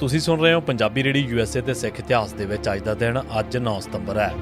ਤੁਸੀਂ ਸੁਣ ਰਹੇ ਹੋ ਪੰਜਾਬੀ ਰੇਡੀ ਯੂਐਸਏ ਤੇ ਸਿੱਖ ਇਤਿਹਾਸ ਦੇ ਵਿੱਚ ਅੱਜ ਦਾ ਦਿਨ, ਅੱਜ 9 ਸਤੰਬਰ ਹੈ।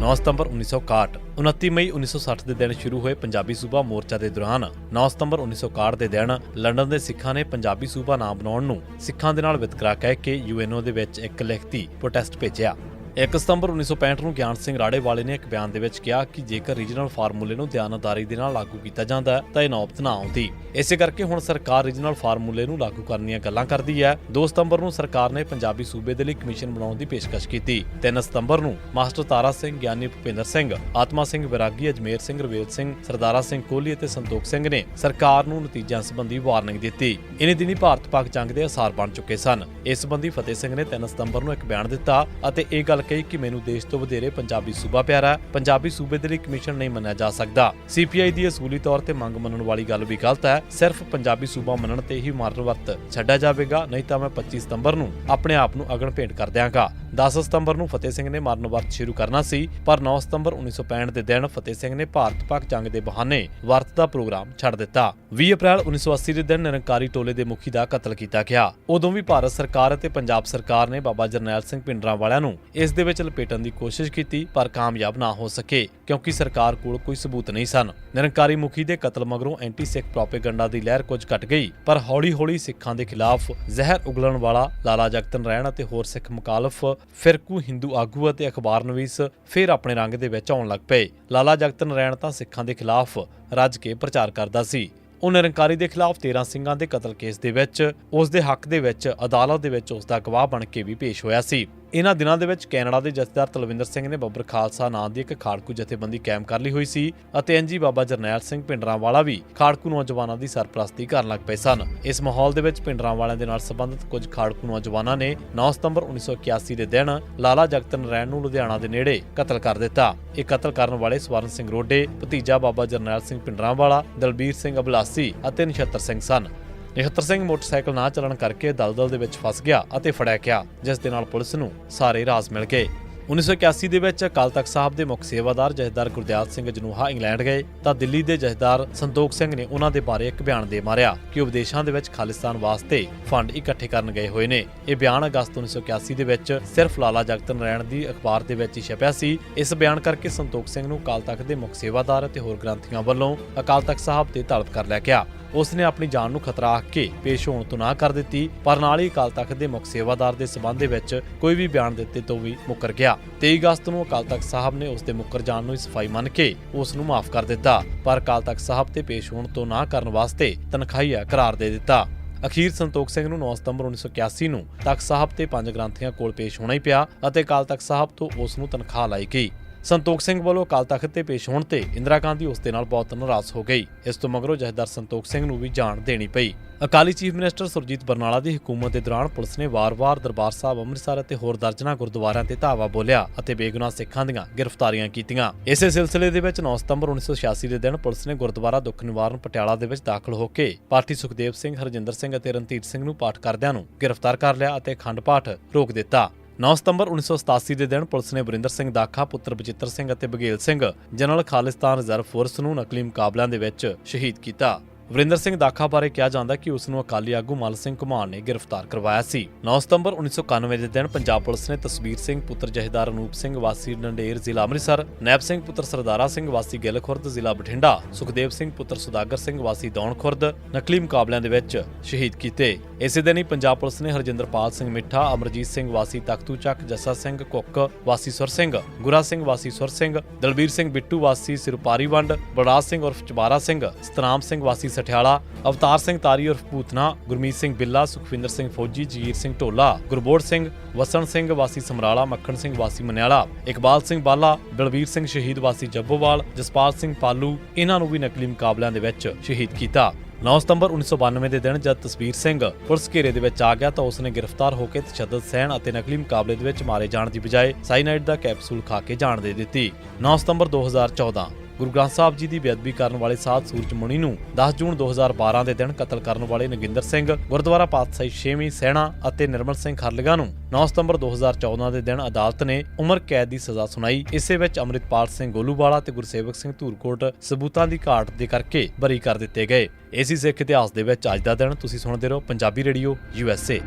9 ਸਤੰਬਰ 1961 29 ਮਈ 1960 ਦੇ ਦਿਨ ਸ਼ੁਰੂ ਹੋਏ ਪੰਜਾਬੀ ਸੂਬਾ ਮੋਰਚਾ ਦੇ ਦੌਰਾਨ। 9 ਸਤੰਬਰ 1961 ਦੇ ਦਿਨ, ਲੰਡਨ ਦੇ ਸਿੱਖਾਂ ਨੇ ਪੰਜਾਬੀ ਸੂਬਾ ਨਾਮ ਬਣਾਉਣ ਨੂੰ ਸਿੱਖਾਂ ਦੇ ਨਾਲ ਵਿਤਕਰਾ ਕਹਿ ਕੇ ਯੂਐਨਓ ਦੇ ਵਿੱਚ ਇੱਕ ਲਿਖਤੀ ਪ੍ਰੋਟੈਸਟ ਭੇਜਿਆ। 1 ਸਤੰਬਰ 1965 ਨੂੰ ਗਿਆਨ ਸਿੰਘ ਰਾੜੇਵਾਲੇ ਨੇ ਇੱਕ ਬਿਆਨ ਦੇ ਵਿੱਚ ਕਿਹਾ ਕਿ ਜੇਕਰ ਰੀਜਨਲ ਫਾਰਮੂਲੇ ਨੂੰ ਦਿਆਨਤਦਾਰੀ ਦੇ ਨਾਲ ਲਾਗੂ ਕੀਤਾ ਜਾਂਦਾ ਤਾਂ ਇਹ ਨੌਬਤ ਨਾ ਆਉਂਦੀ। ਇਸੇ ਕਰਕੇ ਹੁਣ ਸਰਕਾਰ ਰੀਜਨਲ ਫਾਰਮੂਲੇ ਨੂੰ ਲਾਗੂ ਕਰਨ ਦੀਆਂ ਗੱਲਾਂ ਕਰਦੀ ਹੈ। 2 ਸਤੰਬਰ ਨੂੰ ਸਰਕਾਰ ਨੇ ਪੰਜਾਬੀ ਸੂਬੇ ਦੇ ਲਈ ਕਮਿਸ਼ਨ ਬਣਾਉਣ ਦੀ ਪੇਸ਼ਕਸ਼ ਕੀਤੀ। 3 ਸਤੰਬਰ ਨੂੰ ਮਾਸਟਰ ਤਾਰਾ ਸਿੰਘ ਗਿਆਨੀ ਭੁਪਿੰਦਰ ਸਿੰਘ, ਆਤਮਾ ਸਿੰਘ ਵਿਰਾਗੀ, ਅਜਮੇਰ ਸਿੰਘ, ਰਵੇਲ ਸਿੰਘ, ਸਰਦਾਰਾ ਸਿੰਘ ਕੋਹਲੀ ਅਤੇ ਸੰਤੋਖ ਸਿੰਘ ਨੇ ਸਰਕਾਰ ਨੂੰ ਨਤੀਜਿਆਂ ਸੰਬੰਧੀ ਵਾਰਨਿੰਗ ਦਿੱਤੀ। ਇਨੀ ਦਿਨੀ ਭਾਰਤ ਪਾਕ ਜੰਗ ਦੇ ਅਸਾਰ ਬਣ ਚੁੱਕੇ ਸਨ। ਇਸ ਸੰਬੰਧੀ ਫਤਿਹ ਸਿੰਘ ਨੇ 3 ਸਤੰਬਰ ਨੂੰ ਇੱਕ ਬਿਆਨ ਦਿੱਤਾ ਅਤੇ ਇਹ ਗੱਲ ਕਹੀ ਕਿ ਮੈਨੂੰ ਦੇਸ਼ ਤੋਂ ਵਧੇਰੇ ਪੰਜਾਬੀ ਸੂਬਾ ਪਿਆਰਾ, ਪੰਜਾਬੀ ਸੂਬੇ ਦੇ ਲਈ ਕਮਿਸ਼ਨ ਨਹੀਂ ਮੰਨਿਆ ਜਾ ਸਕਦਾ। ਸੀਪੀਆਈ ਦੀ ਅਸੂਲੀ ਤੌਰ ਤੇ ਮੰਗ ਮੰਨਣ ਵਾਲੀ ਗੱਲ ਵੀ ਗਲਤ ਹੈ। ਸਿਰਫ ਪੰਜਾਬੀ ਸੂਬਾ ਮੰਨਣ ਤੇ ਹੀ ਮਰਨ ਵਰਤ ਛੱਡਿਆ ਜਾਵੇਗਾ, ਨਹੀਂ ਤਾਂ ਮੈਂ 25 ਸਤੰਬਰ ਨੂੰ ਆਪਣੇ ਆਪ ਨੂੰ ਅਗਨ ਭੇਂਟ ਕਰ ਦਿਆਂਗਾ। 10 ਸਤੰਬਰ ਨੂੰ ਫਤਿਹ ਸਿੰਘ ਨੇ ਮਰਨ ਵਰਤ ਸ਼ੁਰੂ ਕਰਨਾ ਸੀ, ਪਰ 9 ਸਤੰਬਰ 1965 ਦੇ ਦਿਨ ਫਤਿਹ ਸਿੰਘ ਨੇ ਭਾਰਤ ਪਾਕ ਜੰਗ ਦੇ ਬਹਾਨੇ ਵਰਤ ਦਾ ਪ੍ਰੋਗਰਾਮ ਛੱਡ ਦਿੱਤਾ। 20 ਅਪ੍ਰੈਲ 1980 ਦੇ ਦਿਨ ਨਿਰੰਕਾਰੀ ਟੋਲੇ ਦੇ ਮੁਖੀ ਦਾ ਕਤਲ ਕੀਤਾ ਗਿਆ। ਉਦੋਂ ਵੀ ਭਾਰਤ ਸਰਕਾਰ ਅਤੇ ਪੰਜਾਬ ਸਰਕਾਰ ਨੇ ਬਾਬਾ ਜਰਨੈਲ ਸਿੰਘ ਪਿੰਡਰਾਂ ਵਾਲਿਆਂ ਨੂੰ ਇਸ ਦੇ ਵਿੱਚ ਲਪੇਟਣ ਦੀ ਕੋਸ਼ਿਸ਼ ਕੀਤੀ, ਪਰ ਕਾਮਯਾਬ ਨਾ ਹੋ ਸਕੇ। ਕਿਉਂਕਿ ਸਰਕਾਰ ਕੋਲ ਕੋਈ ਸਬੂਤ ਨਹੀਂ ਸਨ। ਨਿਰੰਕਾਰੀ ਮੁਖੀ ਦੇ ਕਤਲ ਮਗਰੋਂ ਐਂਟੀ ਸਿੱਖ ਪ੍ਰੋਪੇਗੈਂਡਾ ਦੀ ਲਹਿਰ ਕੁਝ ਘਟ ਗਈ। ਪਰ ਹੌਲੀ-ਹੌਲੀ ਸਿੱਖਾਂ ਦੇ ਖਿਲਾਫ ਜ਼ਹਿਰ ਉਗਲਣ ਵਾਲਾ ਲਾਲਾ ਜਗਤਨ ਰਹਿਣ ਅਤੇ ਹੋਰ ਸਿੱਖ ਮੁਖਾਲਫ ਫਿਰਕੂ, ਹਿੰਦੂ ਆਗੂ ਅਤੇ ਅਖਬਾਰਨਵੀਸ ਫਿਰ ਆਪਣੇ ਰੰਗ ਦੇ ਵਿੱਚ ਆਉਣ ਲੱਗ ਪਏ। ਲਾਲਾ ਜਗਤਨ ਰਹਿਣ ਤਾਂ ਸਿੱਖਾਂ ਦੇ ਖਿਲਾਫ ਰੱਜ ਕੇ ਪ੍ਰਚਾਰ ਕਰਦਾ ਸੀ। ਉਹ ਨਿਰੰਕਾਰੀ ਦੇ ਖਿਲਾਫ 13 ਸਿੰਘਾਂ ਦੇ ਕਤਲ ਕੇਸ ਦੇ ਵਿੱਚ, ਉਸ ਦੇ ਹੱਕ ਦੇ ਵਿੱਚ, ਅਦਾਲਤ ਦੇ ਵਿੱਚ ਉਸ ਦਾ ਗਵਾਹ ਬਣ ਕੇ ਵੀ ਪੇਸ਼ ਹੋਇਆ ਸੀ। ਇਹਨਾਂ ਦਿਨਾਂ ਦੇ ਵਿੱਚ ਕੈਨੇਡਾ ਦੇ ਜਥੇਦਾਰ ਤਲਵਿੰਦਰ ਸਿੰਘ ਨੇ ਬੱਬਰ ਖਾਲਸਾ ਨਾਂ ਦੀ ਇੱਕ ਖਾੜਕੂ ਜਥੇਬੰਦੀ ਕਾਇਮ ਕਰ ਲਈ ਹੋਈ ਸੀ ਅਤੇ ਐਨਜੀ ਬਾਬਾ ਜਰਨੈਲ ਸਿੰਘ ਪਿੰਡਰਾਂ ਵੀ ਖਾੜਕੂ ਨੌਜਵਾਨਾਂ ਦੀ ਸਰਪ੍ਰਸਤੀ ਕਰਨ ਲੱਗ ਪਏ ਸਨ। ਇਸ ਮਾਹੌਲ ਦੇ ਵਿੱਚ ਪਿੰਡਰਾਂ ਵਾਲਿਆਂ ਦੇ ਨਾਲ ਸੰਬੰਧਿਤ ਕੁਝ ਖਾੜਕੂ ਨੌਜਵਾਨਾਂ ਨੇ 9 ਸਤੰਬਰ 1981 ਦੇ ਦਿਨ ਲਾਲਾ ਜਗਤ ਨਰੈਣ ਨੂੰ ਲੁਧਿਆਣਾ ਦੇ ਨੇੜੇ ਕਤਲ ਕਰ ਦਿੱਤਾ। ਇਹ ਕਤਲ ਕਰਨ ਵਾਲੇ ਸਵਰਨ ਸਿੰਘ ਰੋਡੇ, ਭਤੀਜਾ ਬਾਬਾ ਜਰਨੈਲ ਸਿੰਘ ਪਿੰਡਰਾਂ ਵਾਲਾ ਦਲਬੀਰ ਸਿੰਘ ਅਬਲਾਸੀ ਅਤੇ ਨਛੱਤਰ ਸਿੰਘ ਸਨ। ਨਿਹੱਤਰ ਸਿੰਘ ਮੋਟਰਸਾਈਕਲ ਨਾ ਚੱਲਣ ਕਰਕੇ ਦਲਦਲ ਦੇ ਵਿੱਚ ਫਸ ਗਿਆ ਅਤੇ ਫੜਿਆ ਗਿਆ, ਜਿਸ ਦੇ ਨਾਲ ਪੁਲਿਸ ਨੂੰ ਸਾਰੇ ਰਾਜ਼ ਮਿਲ ਗਏ। 1981 ਦੇ ਵਿੱਚ ਅਕਾਲ ਤਖਤ ਸਾਹਿਬ ਦੇ ਮੁੱਖ ਸੇਵਾਦਾਰ ਜਥੇਦਾਰ ਗੁਰਦਿਆਲ ਸਿੰਘ ਜਨੂਹਾ ਇੰਗਲੈਂਡ ਗਏ ਤਾਂ ਦਿੱਲੀ ਦੇ ਜਥੇਦਾਰ ਸੰਤੋਖ ਸਿੰਘ ਨੇ ਉਹਨਾਂ ਦੇ ਬਾਰੇ ਇੱਕ ਬਿਆਨ ਦੇ ਮਾਰਿਆ ਕਿ ਉਹ ਵਿਦੇਸ਼ਾਂ ਦੇ ਵਿੱਚ ਖਾਲਿਸਤਾਨ ਵਾਸਤੇ ਫੰਡ ਇਕੱਠੇ ਕਰਨ ਗਏ ਹੋਏ ਨੇ। ਇਹ ਬਿਆਨ ਅਗਸਤ 1981 ਦੇ ਵਿੱਚ ਸਿਰਫ ਲਾਲਾ ਜਗਤ ਨਰਾਇਣ ਦੀ ਅਖਬਾਰ ਦੇ ਵਿੱਚ ਹੀ ਛਪਿਆ ਸੀ। ਇਸ ਬਿਆਨ ਕਰਕੇ ਸੰਤੋਖ ਸਿੰਘ ਨੂੰ ਅਕਾਲ ਤਖਤ ਦੇ ਮੁੱਖ ਸੇਵਾਦਾਰ ਅਤੇ ਹੋਰ ਗ੍ਰੰਥੀਆਂ ਵੱਲੋਂ ਅਕਾਲ ਤਖਤ ਸਾਹਿਬ ਤੇ ਤਲਬ ਕਰ ਲਿਆ ਗਿਆ। ਉਸ ਨੇ ਆਪਣੀ ਜਾਨ ਨੂੰ ਖਤਰਾ ਆਖ ਕੇ ਪੇਸ਼ ਹੋਣ ਤੋਂ ਨਾ ਕਰ ਦਿੱਤੀ, ਪਰ ਨਾਲ ਹੀ ਅਕਾਲ ਤਖਤ ਦੇ ਮੁੱਖ ਸੇਵਾਦਾਰ ਦੇ ਸਬੰਧ ਦੇ ਵਿੱਚ ਕੋਈ ਵੀ ਬਿਆਨ ਦਿੱਤੇ ਤੋਂ ਵੀ ਮੁੱਕਰ ਗਿਆ। 23 ਅਗਸਤ ਨੂੰ ਅਕਾਲ ਤਖਤ ਸਾਹਿਬ ਨੇ ਉਸ ਦੇ ਮੁੱਕਰ ਜਾਣ ਨੂੰ ਸਫ਼ਾਈ ਮੰਨ ਕੇ ਉਸ ਨੂੰ ਮਾਫ ਕਰ ਦਿੱਤਾ, ਪਰ ਅਕਾਲ ਤਖਤ ਸਾਹਿਬ ਤੇ ਪੇਸ਼ ਹੋਣ ਤੋਂ ਨਾ ਕਰਨ ਵਾਸਤੇ ਤਨਖਾਹੀਆ ਕਰਾਰ ਦੇ ਦਿੱਤਾ। ਅਖੀਰ ਸੰਤੋਖ ਸਿੰਘ ਨੂੰ 9 ਸਤੰਬਰ 1981 ਨੂੰ ਤਖਤ ਸਾਹਿਬ ਤੇ ਪੰਜ ਗ੍ਰੰਥੀਆਂ ਕੋਲ ਪੇਸ਼ ਹੋਣਾ ਹੀ ਪਿਆ ਅਤੇ ਅਕਾਲ ਤਖਤ ਸਾਹਿਬ ਤੋਂ ਉਸ ਨੂੰ ਤਨਖਾਹ ਲਾਈ ਗਈ। ਸੰਤੋਖ ਸਿੰਘ ਵੱਲੋਂ ਅਕਾਲ ਤਖਤ ਤੇ ਪੇਸ਼ ਹੋਣ ਤੇ ਇੰਦਰਾ ਗਾਂਧੀ ਉਸ ਦੇ ਨਾਲ ਬਹੁਤ ਨਾਰਾਜ਼ ਹੋ ਗਈ। ਇਸ ਤੋਂ ਮਗਰੋਂ ਜਥੇਦਾਰ ਸੰਤੋਖ ਸਿੰਘ ਨੂੰ ਵੀ ਜਾਣ ਦੇਣੀ ਪਈ। ਅਕਾਲੀ ਚੀਫ ਮਿਨਿਸਟਰ ਸੁਰਜੀਤ ਬਰਨਾਲਾ ਦੀ ਹਕੂਮਤ ਦੇ ਦੌਰਾਨ ਪੁਲਿਸ ਨੇ ਵਾਰ-ਵਾਰ ਦਰਬਾਰ ਸਾਹਿਬ ਅੰਮ੍ਰਿਤਸਰ ਅਤੇ ਹੋਰ ਦਰਜਨਾ ਗੁਰਦੁਆਰਿਆਂ ਤੇ ਧਾਵਾ ਬੋਲਿਆ ਅਤੇ ਬੇਗੁਨਾਹ ਸਿੱਖਾਂ ਦੀਆਂ ਗ੍ਰਿਫਤਾਰੀਆਂ ਕੀਤੀਆਂ। ਇਸੇ ਸਿਲਸਿਲੇ ਦੇ ਵਿੱਚ 9 ਸਤੰਬਰ 1986 ਦੇ ਦਿਨ ਪੁਲਿਸ ਨੇ ਗੁਰਦੁਆਰਾ ਦੁੱਖ ਨਿਵਾਰਨ ਪਟਿਆਲਾ ਦੇ ਵਿੱਚ ਦਾਖਲ ਹੋ ਕੇ ਪਾਰਟੀ ਸੁਖਦੇਵ ਸਿੰਘ, ਹਰਜਿੰਦਰ ਸਿੰਘ ਅਤੇ ਰਣਧੀਰ ਸਿੰਘ ਨੂੰ ਪਾਠ ਕਰਦਿਆਂ ਨੂੰ ਗ੍ਰਿਫਤਾਰ ਕਰ ਲਿਆ ਅਤੇ ਖੰਡ ਪਾਠ ਰੋਕ ਦਿੱਤਾ। 9 ਸਤੰਬਰ 1987 ਦੇ ਦਿਨ ਪੁਲਿਸ ਨੇ ਵਰਿੰਦਰ ਸਿੰਘ ਦਾਖਾ, ਪੁੱਤਰ ਬਚਿੱਤਰ ਸਿੰਘ ਅਤੇ Baghel Singh general Khalistan reserve force ਨੂੰ ਨਕਲੀ ਮੁਕਾਬਲਿਆਂ ਦੇ ਵਿੱਚ ਸ਼ਹੀਦ ਕੀਤਾ। ਵਰਿੰਦਰ ਸਿੰਘ ਦਾਖਾ ਬਾਰੇ ਕਿਹਾ ਜਾਂਦਾ ਕਿ ਉਸ ਨੂੰ ਅਕਾਲੀ ਆਗੂ ਮਲ ਸਿੰਘ ਘੁਮਾਣ ਨੇ ਗ੍ਰਿਫਤਾਰ ਕਰਵਾਇਆ ਸੀ। 9 ਸਤੰਬਰ 1991 ਦੇ ਦਿਨ ਪੰਜਾਬ ਪੁਲਿਸ ਨੇ ਤਸਵੀਰ ਸਿੰਘ ਪੁੱਤਰ ਜਹੇਦਾਰ ਅਨੂਪ ਸਿੰਘ ਵਾਸੀ ਡੰਡੇਰ ਜ਼ਿਲ੍ਹਾ ਅੰਮ੍ਰਿਤਸਰ, ਨੈਬ ਸਿੰਘ ਪੁੱਤਰ ਸਰਦਾਰਾ ਸਿੰਘ ਵਾਸੀ ਗਿੱਲ ਖੁਰਦ ਜ਼ਿਲ੍ਹਾ ਬਠਿੰਡਾ, ਸੁਖਦੇਵ ਸਿੰਘ ਪੁੱਤਰ ਸੁਦਾਗਰ ਸਿੰਘ ਵਾਸੀ ਦੌਣ ਖੁਰਦ ਨਕਲੀ ਮੁਕਾਬਲਿਆਂ ਦੇ ਵਿੱਚ ਸ਼ਹੀਦ ਕੀਤੇ। ਇਸੇ ਦਿਨ ਹੀ ਪੰਜਾਬ ਪੁਲਿਸ ਨੇ ਹਰਜਿੰਦਰਪਾਲ ਸਿੰਘ ਮਿੱਠਾ, ਅਮਰਜੀਤ ਸਿੰਘ ਵਾਸੀ ਤਖਤੂ ਚੱਕ ਜੱਸਾ ਸਿੰਘ ਕੁੱਕ, ਵਾਸੀ ਸੁਰ ਸਿੰਘ, ਗੁਰਾ ਸਿੰਘ ਵਾਸੀ ਸੁਰ ਸਿੰਘ, ਦਲਬੀਰ ਸਿੰਘ ਬਿੱਟੂ ਵਾਸੀ ਸਿਰਪਾਰੀ ਵੰਡ, ਬਲਰਾਜ ਸਿੰਘ ਉਰਫ ਚਬਾਰਾ ਸਿੰਘ, ਸਤਨਾਮ ਸਿੰਘ ਵਾਸੀ ਸਠਿਆਲਾ, ਅਵਤਾਰ ਸਿੰਘ ਤਾਰੀ ਉਰਫ ਭੂਤਨਾ, ਗੁਰਮੀਤ ਸਿੰਘ ਬਿੱਲਾ, ਸੁਖਵਿੰਦਰ ਸਿੰਘ ਫੌਜੀ, ਜਗੀਰ ਸਿੰਘ ਢੋਲਾ, ਗੁਰਬੋੜ ਸਿੰਘ, ਵਸਣ ਸਿੰਘ, ਵਾਸੀ ਸਮਰਾਲਾ, ਮੱਖਣ ਸਿੰਘ, ਵਾਸੀ ਮਨਿਆਲਾ, ਇਕਬਾਲ ਸਿੰਘ ਬਾਲਾ ਦਲਵੀਰ ਸਿੰਘ ਸ਼ਹੀਦ, ਵਾਸੀ ਜੱਬੋਵਾਲ, ਜਸਪਾਲ ਸਿੰਘ ਪਾਲੂ, ਇਹਨਾਂ ਨੂੰ ਵੀ ਨਕਲੀ ਮੁਕਾਬਲਿਆਂ ਦੇ ਵਿੱਚ ਸ਼ਹੀਦ ਕੀਤਾ। 9 ਸਤੰਬਰ 1992 ਦੇ ਦਿਨ ਜਦ ਤਸਵੀਰ ਸਿੰਘ ਪੁਲਿਸ ਘੇਰੇ ਦੇ ਵਿੱਚ ਆ ਗਿਆ ਤਾਂ ਉਸਨੇ ਗ੍ਰਿਫਤਾਰ ਹੋ ਕੇ ਤਸ਼ੱਦਦ, ਸਹਿਣ ਅਤੇ ਨਕਲੀ ਮੁਕਾਬਲੇ ਦੇ ਵਿੱਚ ਮਾਰੇ ਜਾਣ ਦੀ ਬਜਾਏ ਸਾਈਨਾਈਡ ਦਾ ਕੈਪਸੂਲ ਖਾ ਕੇ ਜਾਨ ਦੇ ਦਿੱਤੀ। 9 ਸਤੰਬਰ 2014 ਗੁਰੂ ਗ੍ਰੰਥ ਸਾਹਿਬ ਜੀ ਦੀ ਬੇਅਦਬੀ ਕਰਨ ਵਾਲੇ ਸਾਧ ਸੂਰਜਮੁਨੀ ਨੂੰ 10 ਜੂਨ 2012 ਦੇ ਦਿਨ ਕਤਲ ਕਰਨ ਵਾਲੇ ਨਗਿੰਦਰ ਸਿੰਘ, ਗੁਰਦੁਆਰਾ ਪਾਤਸ਼ਾਹੀ ਛੇਵੀਂ ਸੈਣਾ ਅਤੇ ਨਿਰਮਲ ਸਿੰਘ ਖਰਲਗਾ ਨੂੰ 9 ਸਤੰਬਰ 2014 ਦੇ ਦਿਨ ਅਦਾਲਤ ਨੇ ਉਮਰ ਕੈਦ ਦੀ ਸਜ਼ਾ ਸੁਣਾਈ। ਇਸੇ ਵਿੱਚ ਅੰਮ੍ਰਿਤਪਾਲ ਸਿੰਘ ਗੋਲੂਵਾਲਾ ਤੇ ਗੁਰਸੇਵਕ ਸਿੰਘ ਧੂਰਕੋਟ ਸਬੂਤਾਂ ਦੀ ਘਾਟ ਦੇ ਕਰਕੇ ਬਰੀ ਕਰ ਦਿੱਤੇ ਗਏ। ਇਸੇ ਸਿੱਖ ਇਤਿਹਾਸ ਦੇ ਵਿੱਚ ਅੱਜ ਦਾ ਦਿਨ ਤੁਸੀਂ ਸੁਣਦੇ ਰਹੋ ਪੰਜਾਬੀ ਰੇਡੀਓ ਯੂਐਸਏ